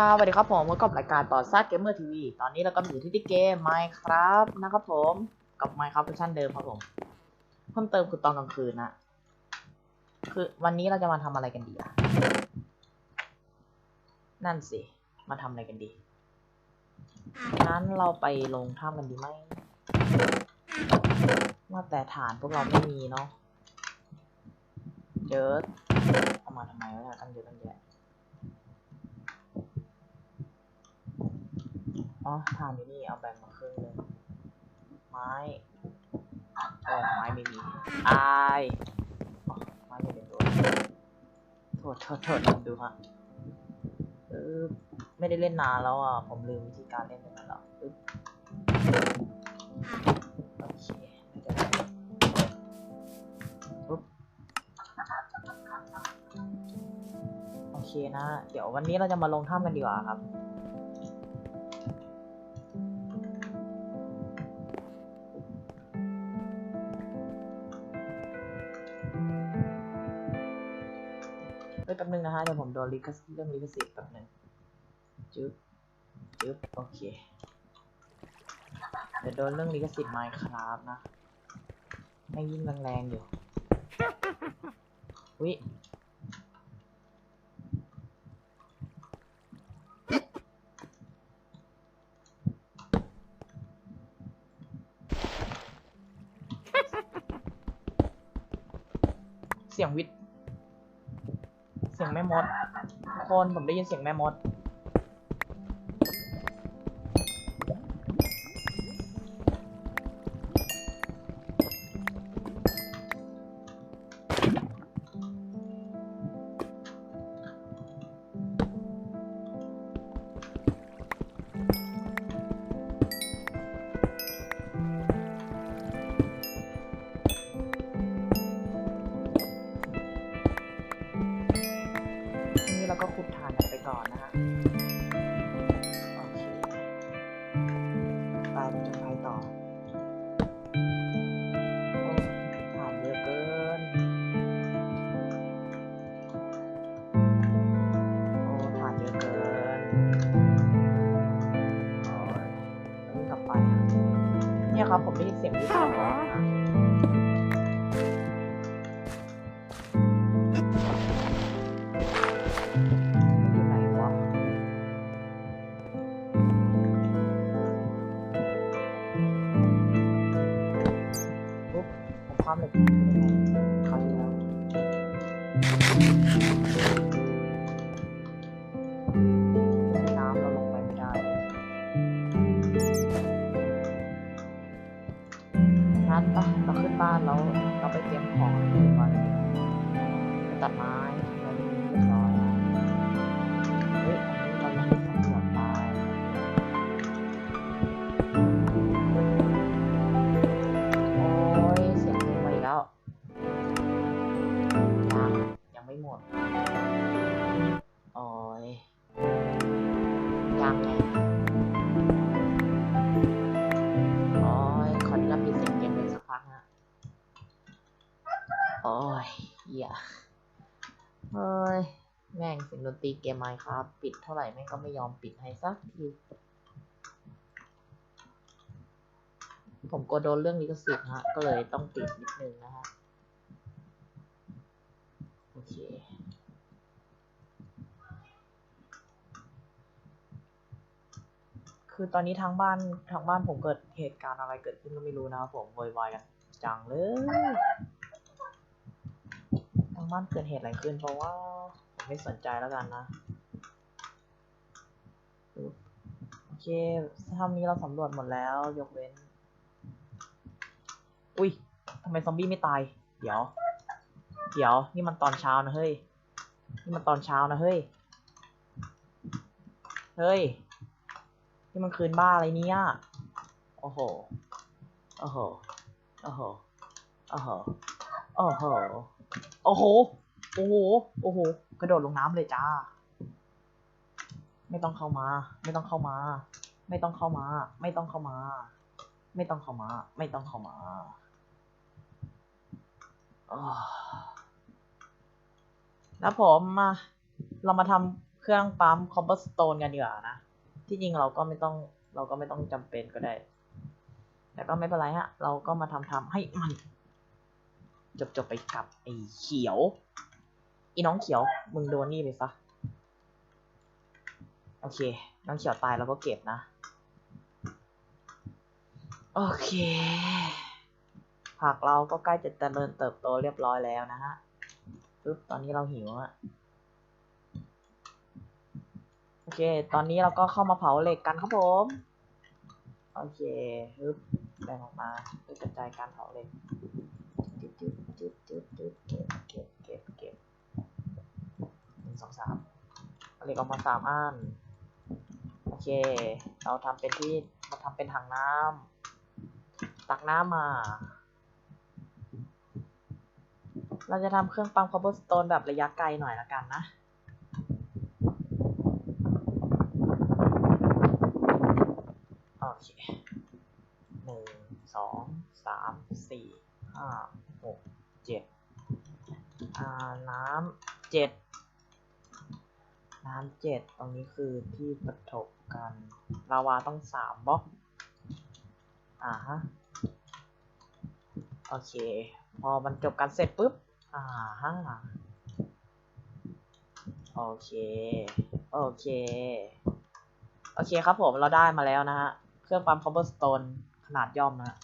สวัสดีครับผมพบกับรายการต่อซัดเกมเมอร์ทีวีตอนนี้เราก็อยู่ที่ที่เกม Minecraft นะครับผมกับ Minecraft เวอร์ชันเดิมครับผมเพิ่มเติมคือตอนกลางคืนนะคือวันนี้เราจะมาทำอะไรกันดีอะนั่นสิมาทำอะไรกันดีงั้นเราไปลงถ้ำกันดีไหมว่าแต่ฐานพวกเราไม่มีเนาะเยอเอามาทำไมวะเนี่ยตั้งเยอะตั้งแยะ อ๋อฐานอยู่นี่เอาแบ่งมาครึ่งหนึงไม้โอ้ไม้ไม่มีอายอ๋อไม้ไม่เป็นตัวโทษโทษโทษลองดูฮะเออไม่ได้เล่นนานแล้วอะ ผมลืมวิธีการเล่นไปแล้วอึ๊บโอเคไม่เป็นไรปุ๊บโอเคนะ เดี๋ยววันนี้เราจะมาลงถ้ำกันดีกว่าครับ ป๊บนึงนะฮะเดี๋ยวผมโดนลิขสิทธิ์เรื่องลิขสิทธิ์แป๊บนึงจึ๊บจึ๊บโอเคเดี๋ยวโดนเรื่องลิขสิทธิ์ไมค์ครับนะไม่ยิ่งแรงๆอยู่วิเสียงวิทย์ ม่มดทุกคนผมได้ยินเสียงแม่มด ผมได้ยินเสียงวิทยุแล้ว ไม้ ตีเกมไมค์ครับปิดเท่าไหร่แม่งก็ไม่ยอมปิดให้สักทีผมกลัวโดนเรื่องลิขสิทธิ์ฮะ ก็เลยต้องปิดนิดนึงนะฮะ โอเค คือตอนนี้ทางบ้านทางบ้านผมเกิดเหตุการณ์อะไรเกิดขึ้นก็ไม่รู้นะครับผมโวยวายกันจังเลย ทางบ้านเกิดเหตุอะไรขึ้นเพราะว่า ไม่สนใจแล้วกันนะโอเคถ้ามีเราสำรวจหมดแล้วยกเว้น อุ้ยทำไมซอมบี้ไม่ตาย เดี๋ยว เดี๋ยว นี่มันตอนเช้านะเฮ้ย นี่มันตอนเช้านะเฮ้ย เฮ้ย นี่มันคืนบ้าอะไรเนี่ย โอ้โห โอ้โห โอ้โห โอ้โห โอ้โห โอ้โห โอ้โห โอ้โห กระโดดลงน้ำเลยจ้า ไม่ต้องเข้ามา ไม่ต้องเข้ามา ไม่ต้องเข้ามา ไม่ต้องเข้ามา ไม่ต้องเข้ามา ไม่ต้องเข้ามาแล้วผมมาเรามาทำรื่องปั๊มคอ b เ e อร์สโตนกันดีกว่านะ ที่จริงเราก็ไม่ต้องเราก็ไม่ต้องจำเป็นก็ได้ แต่ก็ไม่เป็นไรฮะ เราก็มาทำทำให้มันจบจบไปกับไอ้เขียว อีน้องเขียว มึงโดนนี่ไปซะ โอเค น้องเขียวตายเราก็เก็บนะ โอเคผักเราก็ใกล้จะเจริญเติบโตเรียบร้อยแล้วนะฮะปึ๊บตอนนี้เราหิวอะโอเค ตอนนี้เราก็เข้ามาเผาเหล็กกันครับผม โอเคปึ๊บแบ่งออกมาเพื่อกระจายการเผาเหล็กจึ๊บจึ๊บจึ๊บจึ๊บจึ๊บเก็บเก็บ สามเอาเหล็กออกมาสามอันโอเค เราทำเป็นที่มาทำเป็นถังน้ำตักน้ำมา เราจะทำเครื่องปั๊มคอ b เ e อร์สโตนแบบระยะไกลหน่อยละกันนะโอเคหนึ่งสองสามสี่ห้าหกเจ็ดอ่าน้ำเจ็ด น้ำเจ็ดตรงนี้คือที่ปฐกกันลาวาต้องสามบล็อกอ่าฮะโอเค พอมันจบกันเสร็จปุ๊บอ่าฮะโอเค โอเค โอเคครับผมเราได้มาแล้วนะฮะ เครื่องปั๊มคอ b เ e อร์สโตนขนาดย่อมนะ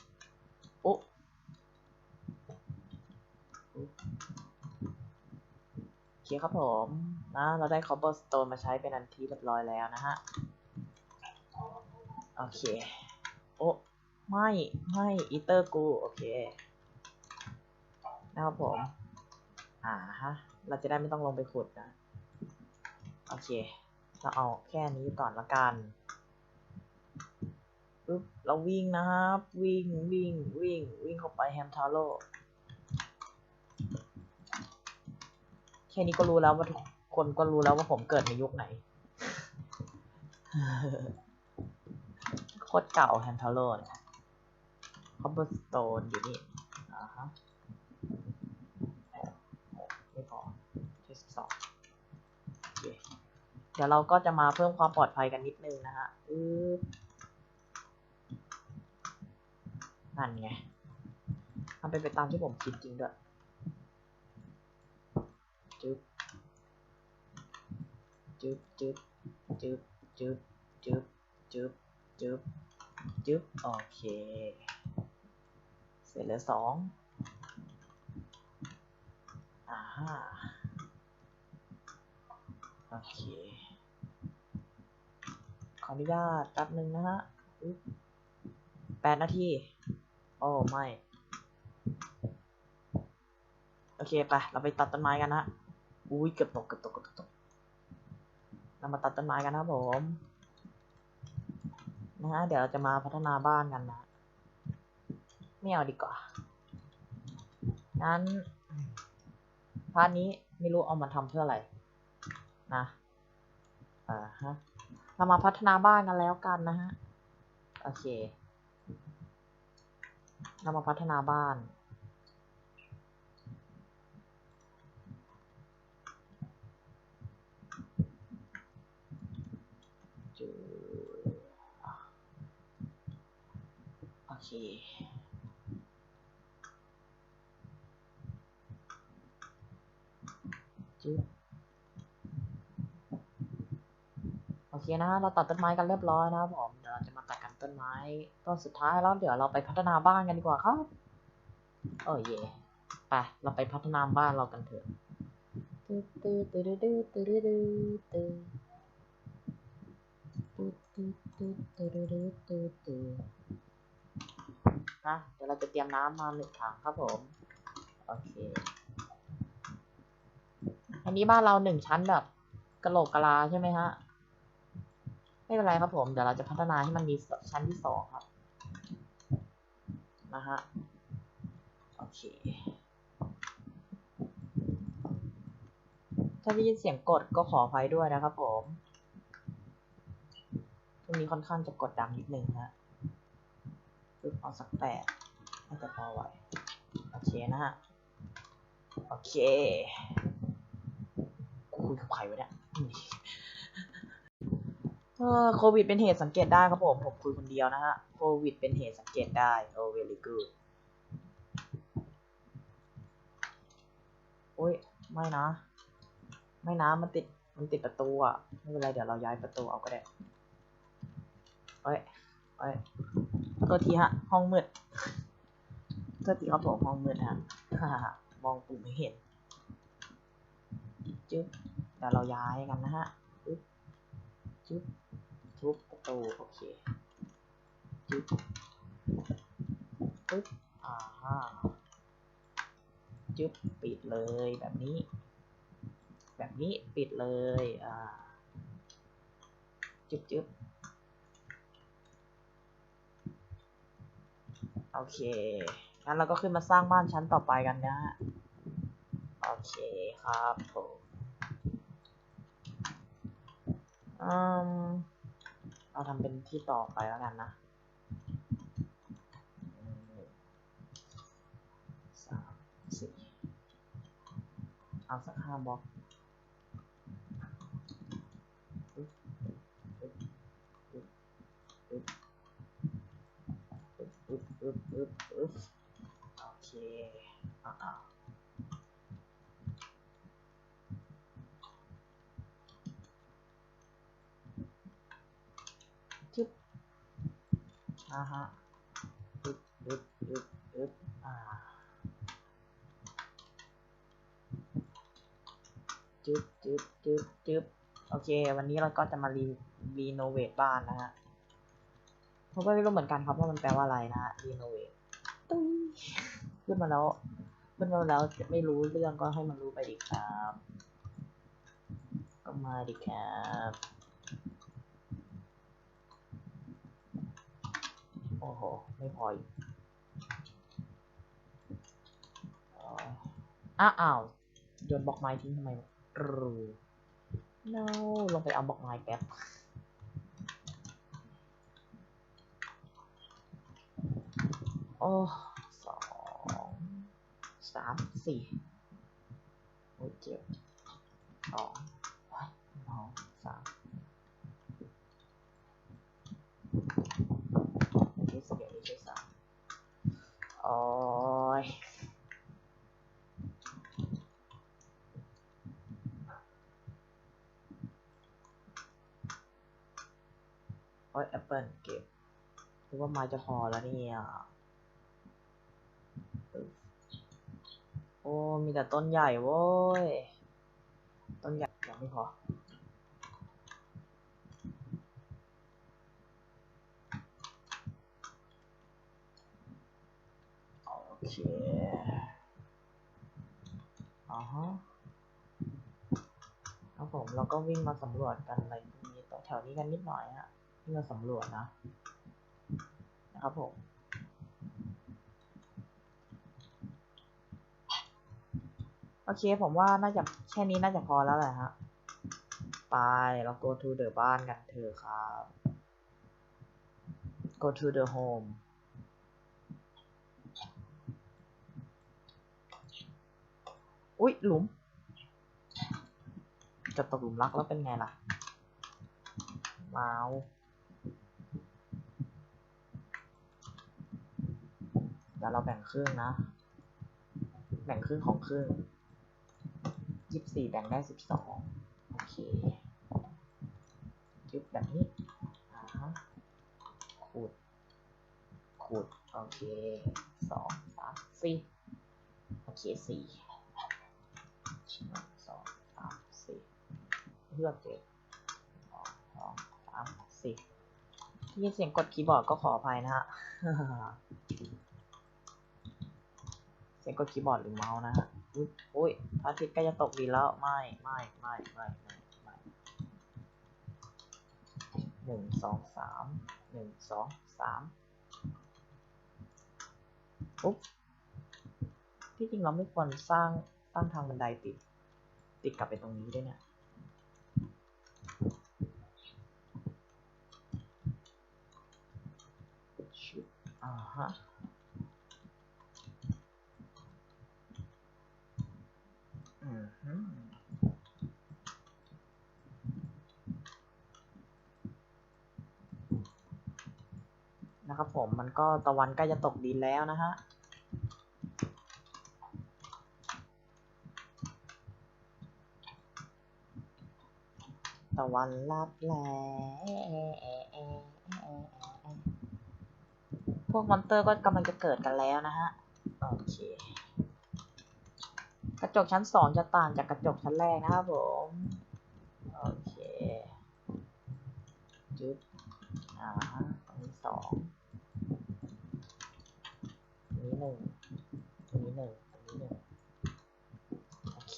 อุ๊อุ๊โอเคครับผม นะ เราได้คอ b เ e อร์สโตนมาใช้เป็นอันที่เรียบร้อยแล้วนะฮะ โอเค โอ้ไม่ ไม่อีเตอร์กู โอเคนะครับผม อ่าฮะ เราจะได้ไม่ต้องลงไปขุดนะ โอเค เราเอาแค่นี้ก่อนละกันปึ๊บเราวิ่งนะครับ วิ่งวิ่งวิ่งวิ่งเข้าไปแฮมทาโร่แค่นี้ก็รู้แล้วว่าทุก คนก็รู้แล้วว่าผมเกิดในยุคไหน โคตรเก่าแฮมทาโร่เนี่ยคอ b เ e อร์สโตนอยู่นี่อ่าฮะไม่พอที่สิบสองเคเดี๋ยวเราก็จะมาเพิ่มความปลอดภัยกันนิดนึงนะฮะอือนั่นไงทำเป็นไปตามที่ผมคิดจริงด้วย จึ๊บ จึ๊บจึ๊บจึ๊บจึ๊บจึ๊บจึ๊บจึ๊บจึ๊บโอเค เสร็จแล้วสองอ่าฮะโอเค ขออนุญาตแป๊บหนึ่งนะฮะแปดนาที โอ้ ไม่ โอเค ไป เราไปตัดต้นไม้กันนะอุ้ย เกือบตก เกือบตกเกือบตก เรามาตัดต้นไม้กันนะครับผมนะฮะเดี๋ยวเราจะมาพัฒนาบ้านกันนะไม่เอาดีกว่า งั้นพาร์ทนี้ไม่รู้เอามาทำเพื่ออะไร นะอ่าฮะเรามาพัฒนาบ้านกันแล้วกันนะฮะ โอเค เรามาพัฒนาบ้าน จูโอเค จึ๊บโอเคนะเราตัดต้นไม้กันเรียบร้อยนะครับผม เดี๋ยวเราจะมาตัดกันต้นไม้ต้นสุดท้ายแล้วเดี๋ยวเราไปพัฒนาบ้านกันดีกว่าครับโอ้เย่ไปเราไปพัฒนาบ้านเรากันเถอะตื้อตื้อตื้อตื้อตื้อตื้อตื้อตื้อตื้อตื้อตื้อตื้อตื้อตื้อ นะเดี๋ยวเราจะเตรียมน้ำมาหนึ่งถังครับผม โอเค อันนี้บ้านเราหนึ่งชั้นแบบกระโหลกกะลาใช่ไหมฮะ ไม่เป็นไรครับผม เดี๋ยวเราจะพัฒนาให้มันมีชั้นที่สองครับ นะฮะ โอเค ถ้าได้ยินเสียงกดก็ขออภัยด้วยนะครับผมตรงนี้ค่อนข้างจะกดดังนิดนึงฮะ ปึ๊บเอาสักแปดน่าจะพอไหวโอเคนะฮะ โอเค คุยกับใครวะเนี่ยเออโควิดเป็นเหตุสังเกตได้ครับผม ผมคุยคนเดียวนะฮะ โควิดเป็นเหตุสังเกตได้ โอ้ very good โอ้ย ไม่นะ ไม่นะ มันติด มันติดประตูอะไม่เป็นไร เดี๋ยวเราย้ายประตูเอาก็ได้เอ้ยเอ้ย โทษทีฮะ ห้องมืดโทษทีครับผมห้องมืดฮะมองปุ่มไม่เห็นจึ๊บเดี๋ยวเราย้ายกันนะฮะจึ๊บจึ๊บทุบประตูโอเคจึ๊บปึ๊บอ่าฮะจึ๊บปิดเลยแบบนี้ แบบนี้ปิดเลยอ่าจึ๊บจึ๊บ โอเค งั้นเราก็ขึ้นมาสร้างบ้านชั้นต่อไปกันนะฮะ โอเคครับผมอืมเราทำเป็นที่ต่อไปแล้วกันนะสามสี่เอาสักห้าบล็อกปึ๊บปึ๊บปึ๊บปึ๊บ ปึ๊บปึ๊บปึ๊บโอเคอ่าจึ๊บอ่าฮะปึ๊บปึ๊บปึ๊บปึ๊บอ่าจึ๊บจึ๊บจึ๊บจึ๊บโอเค วันนี้เราก็จะมารีรีโนเวทบ้านนะฮะ ผมก็ไม่รู้เหมือนกันครับว่ามันแปลว่าอะไรนะรีโนเวทตุ้ยขึ้นมาแล้วขึ้นมาแล้วจะไม่รู้เรื่องก็ให้มันรู้ไปดิครับ ก็มาดิครับโอ้โหไม่พออีกอ้าอ้าวโยนบล็อกไม้ทิ้งทำไมรู no ลงไปเอาบล็อกไม้แป๊บ อ้สองสามสี่โอ้เจ็บสองโอ้ยสองสามไม่ใช่สี่ไม่ใช่สามโอ้ยโอ้ยแอปเปิลเก็บคิดว่าม้จะพอแล้วเนี่ย โอ้ มีแต่ต้นใหญ่โว้ย ต้นใหญ่ยังไม่พอ โอเคอ๋อฮะครับผมเราก็วิ่งมาสำรวจกันอะไรพวกนี้แถวนี้กันนิดหน่อยฮะวิ่งมาสำรวจนะ นะครับผม โอเคผมว่าน่าจะแค่นี้น่าจะพอแล้วแหละฮะ ไปเรา go to the บ้านกันเถอะครับ go to the home อุ๊ย หลุม จะตกหลุมรักแล้วเป็นไงล่ะว้าวเดี๋ยวเราแบ่งครึ่งนะ แบ่งครึ่งของครึ่ง ยี่สิบสี่แบ่งได้สิบสองโอเคยึบแบบนี้อ่าฮะขูดขูดโอเคสองสามสี่โอเคสี่หนึ่งสองสามสี่เลือกเจ็ดสองสองสามสี่ที่ยินเสียงกดคีย์บอร์ดก็ขออภัยนะฮะเสียงกดคีย์บอร์ดหรือเมาส์นะฮะ อุ๊ยอุ้ยพระอาทิตย์ใกล้จะตกดีแล้วไม่ไม่ไม่ไม่ไม่ไม่หนึ่งสองสามหนึ่งสองสามอุ๊บที่จริงเราไม่ควรสร้างสร้างทางบันไดติด ติดกลับไปตรงนี้ด้วยเนี่ยอ่าฮะ อืมฮึ นะครับผมมันก็ตะวันใกล้จะตกดินแล้วนะฮะตะวันลับแลพวกมอนเตอร์ก็กำลังจะเกิดกันแล้วนะฮะ โอเค กระจกชั้นสองจะต่างจากกระจกชั้นแรกนะครับผม โอเคจุด นึ่งนี้หนึ่งอันนี้หนึ่งโอเค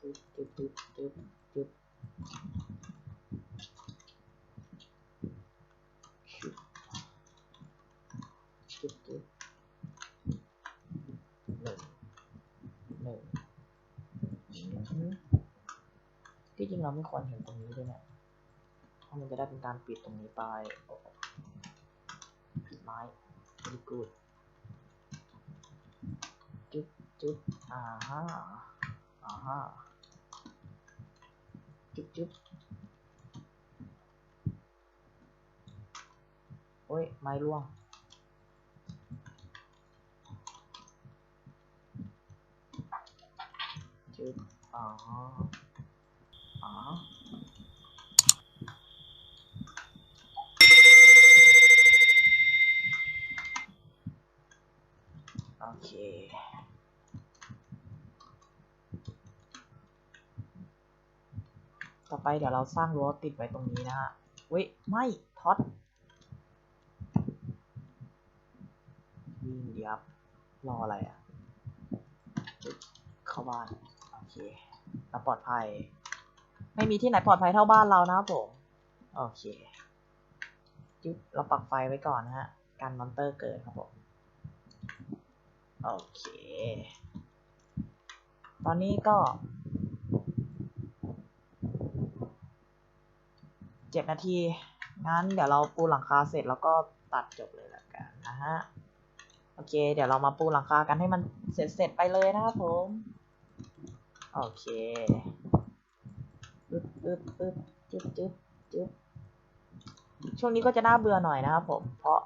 จุ๊บจุ๊บจุ๊บจุ๊บจุ๊บจุ๊จุ๊หนึ่งหนึ่งที่จริงเราไม่ควรเห็นตรงนี้ด้วยนะเพราะมันจะได้เป็นการปิดตรงนี้ไปปิดไม้ดีกรู chút. À ha à ha chút chút. Ôi mày luôn. Chút à à Okay. ต่อไปเดี๋ยวเราสร้างรั้วติดไว้ตรงนี้นะฮะเว้ย ไม่ท็อตวิ่งเดี๋ยวรออะไรอะจุดเข้าบ้าน โอเคเราปลอดภัย ไม่มีที่ไหนปลอดภัยเท่าบ้านเรานะครับผม โอเคจุดเราปักไฟไว้ก่อนนะฮะ การมอนเตอร์เกิดครับผม โอเค ตอนนี้ก็ เจ็ดนาที งั้นเดี๋ยวเราปูหลังคาเสร็จแล้วก็ตัดจบเลยละกันนะฮะ โอเค เดี๋ยวเรามาปูหลังคากันให้มันเสร็จเสร็จๆไปเลยนะครับผม โอเคปึ๊บปึ๊บปึ๊บจึ๊บจึ๊บจึ๊บช่วงนี้ก็จะน่าเบื่อหน่อยนะครับผม เพราะ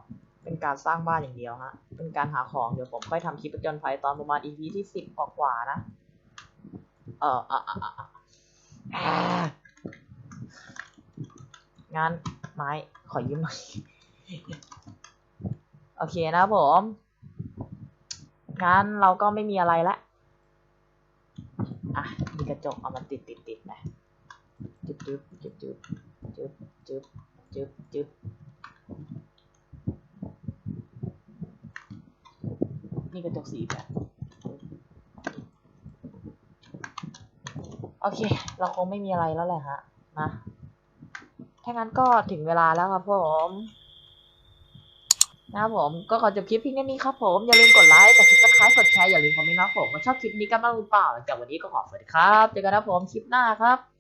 เป็นการสร้างบ้านอย่างเดียวฮะ เป็นการหาของ เดี๋ยวผมค่อยทำคลิปประจนภัยตอนประมาณ EP ที่สิบกว่าๆนะ เอออะอะอะอ่อ งานไม้ขอยืมหน่อยโอเคนะผมงั้นเราก็ไม่มีอะไรละอะมีกระจกเอามาติดติดติดนะจึ๊บจึ๊บจึ๊บจึ๊บจึ๊บจึ๊บจึ๊บจึ๊บนี่กระจกสีแบบโอเค เราคงไม่มีอะไรแล้วแหละฮะนะ ถ้างั้นก็ถึงเวลาแล้วครับผมนะครับผมก็ขอจบคลิปเพียงแค่นี้ครับผม อย่าลืมกดไลค์กดซับสไครต์กดแชร์อย่าลืมคอมเมนต์นะผมว่าชอบคลิปนี้กันบ้างหรือเปล่าจากวันนี้ก็ขอสวัสดีครับเจอกันนะผมคลิปหน้าครับ